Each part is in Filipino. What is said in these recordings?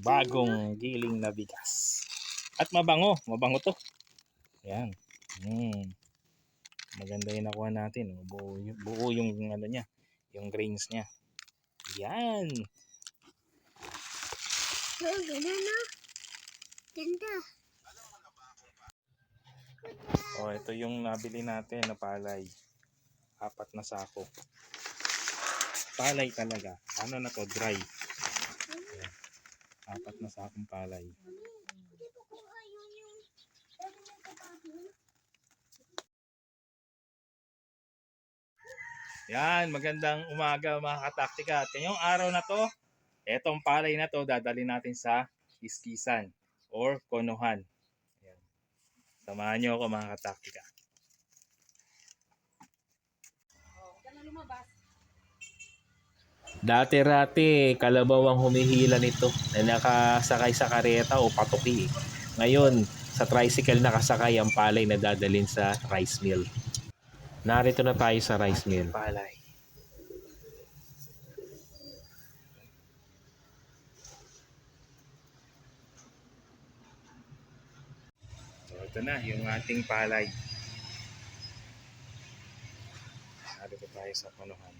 bagong giling na bigas. At mabango, mabango to. Ayan. Mm. Maganda yung nakuha natin. Buo, yung- buo yung ano niya, yung grains niya. Yan. Oh, ganda na. Ganda. Oh, ito yung nabili natin na palay. Apat na sako. Palay talaga. Ano na to? Dry. Apat na sakong palay. Yan, magandang umaga mga kataktika. At ngayong araw na to, etong palay na to dadali natin sa iskisan or konohan. Ayan. Samahan nyo ako mga kataktika. Dati-rati, kalabaw ang humihila nito na nakasakay sa kareta o patuki. Ngayon, sa tricycle nakasakay ang palay na dadalhin sa rice mill. Narito na tayo sa rice mill. Palay. Ito na yung ating palay. Narito tayo sa panuhan.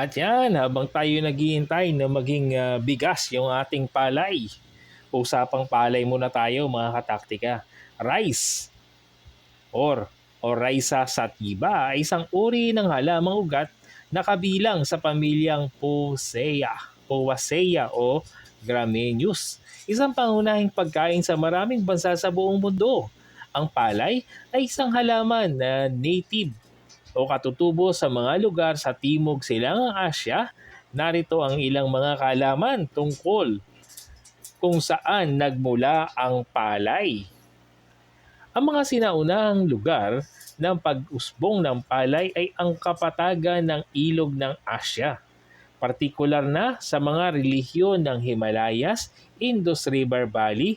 At yan, habang tayo naghihintay na maging ah, bigas yung ating palay. Usapang palay muna tayo mga kataktika. Rice or o Raisa sativa ay isang uri ng halamang ugat na kabilang sa pamilyang Poaceae, Poaceae o Grameneus. Isang pangunahing pagkain sa maraming bansa sa buong mundo. Ang palay ay isang halaman na native o katutubo sa mga lugar sa Timog Silangang Asya, narito ang ilang mga kalaman tungkol kung saan nagmula ang palay. Ang mga sinaunahang lugar ng pag-usbong ng palay ay ang kapatagan ng ilog ng Asya, partikular na sa mga relihiyon ng Himalayas, Indus River Valley,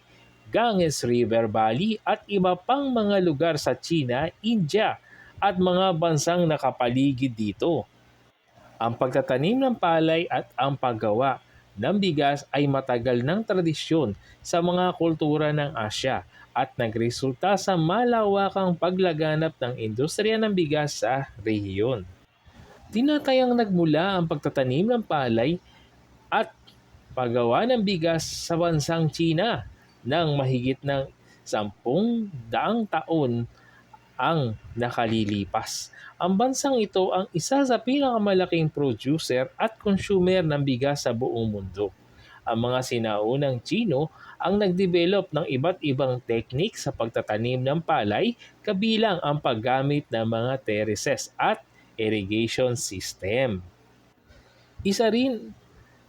Ganges River Valley at iba pang mga lugar sa China, India at mga bansang nakapaligid dito. Ang pagtatanim ng palay at ang paggawa ng bigas ay matagal ng tradisyon sa mga kultura ng Asya at nagresulta sa malawakang paglaganap ng industriya ng bigas sa rehiyon. Tinatayang nagmula ang pagtatanim ng palay at paggawa ng bigas sa bansang China ng mahigit ng sampung daang taon ang nakalilipas. Ang bansang ito ang isa sa pinakamalaking producer at consumer ng bigas sa buong mundo. Ang mga sinaunang Chino ang nagdevelop ng iba't ibang teknik sa pagtatanim ng palay kabilang ang paggamit ng mga terraces at irrigation system. Isa rin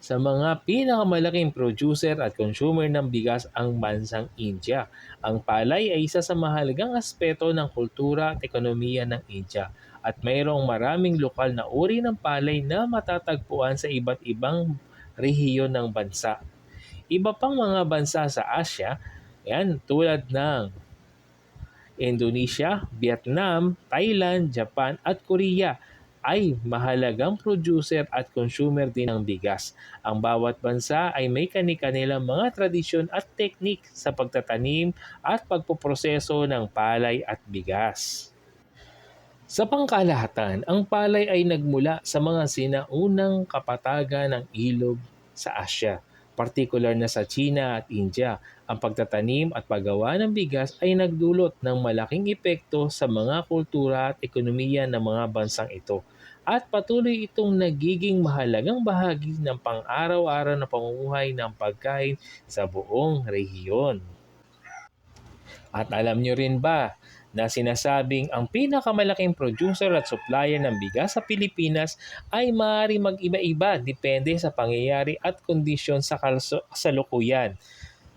sa mga pinakamalaking producer at consumer ng bigas ang bansang India. Ang palay ay isa sa mahalagang aspeto ng kultura at ekonomiya ng India at mayroong maraming lokal na uri ng palay na matatagpuan sa iba't ibang rehiyon ng bansa. Iba pang mga bansa sa Asya, yan, tulad ng Indonesia, Vietnam, Thailand, Japan at Korea ay mahalagang producer at consumer din ng bigas. Ang bawat bansa ay may kani-kanilang mga tradisyon at teknik sa pagtatanim at pagpoproseso ng palay at bigas. Sa pangkalahatan, ang palay ay nagmula sa mga sinaunang kapatagan ng ilog sa Asya, partikular na sa China at India. Ang pagtatanim at paggawa ng bigas ay nagdulot ng malaking epekto sa mga kultura at ekonomiya ng mga bansang ito at patuloy itong nagiging mahalagang bahagi ng pang-araw-araw na pamumuhay ng pagkain sa buong rehiyon. At alam nyo rin ba na sinasabing ang pinakamalaking producer at supplier ng bigas sa Pilipinas ay maaari mag-iba-iba depende sa pangyayari at kondisyon sa kalso- kasalukuyan.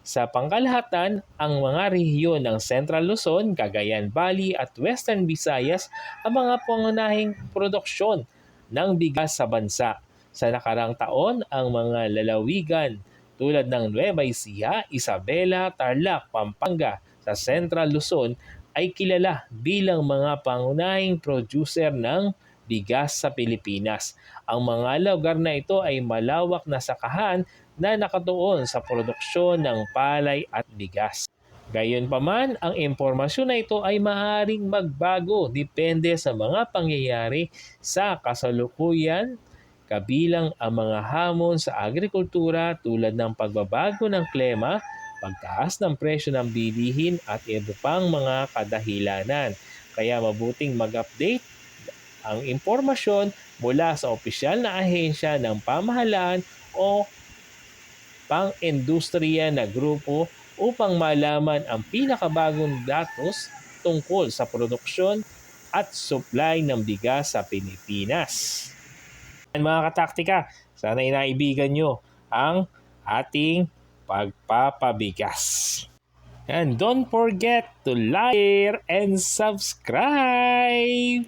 Sa pangkalahatan, ang mga rehiyon ng Central Luzon, Cagayan Valley at Western Visayas ang mga pangunahing produksyon ng bigas sa bansa. Sa nakarang taon, ang mga lalawigan tulad ng Nueva Ecija, Isabela, Tarlac, Pampanga sa Central Luzon ay kilala bilang mga pangunahing producer ng bigas sa Pilipinas. Ang mga lugar na ito ay malawak na sakahan na nakatuon sa produksyon ng palay at bigas. Gayunpaman, ang impormasyon na ito ay maaaring magbago depende sa mga pangyayari sa kasalukuyan kabilang ang mga hamon sa agrikultura tulad ng pagbabago ng klima, pagtaas ng presyo ng bilihin at iba pang mga kadahilanan. Kaya mabuting mag-update ang impormasyon mula sa opisyal na ahensya ng pamahalaan o pang-industriya na grupo upang malaman ang pinakabagong datos tungkol sa produksyon at supply ng bigas sa Pilipinas. Mga kataktika, sana inaibigan nyo ang ating pagpapabigas. And don't forget to like and subscribe.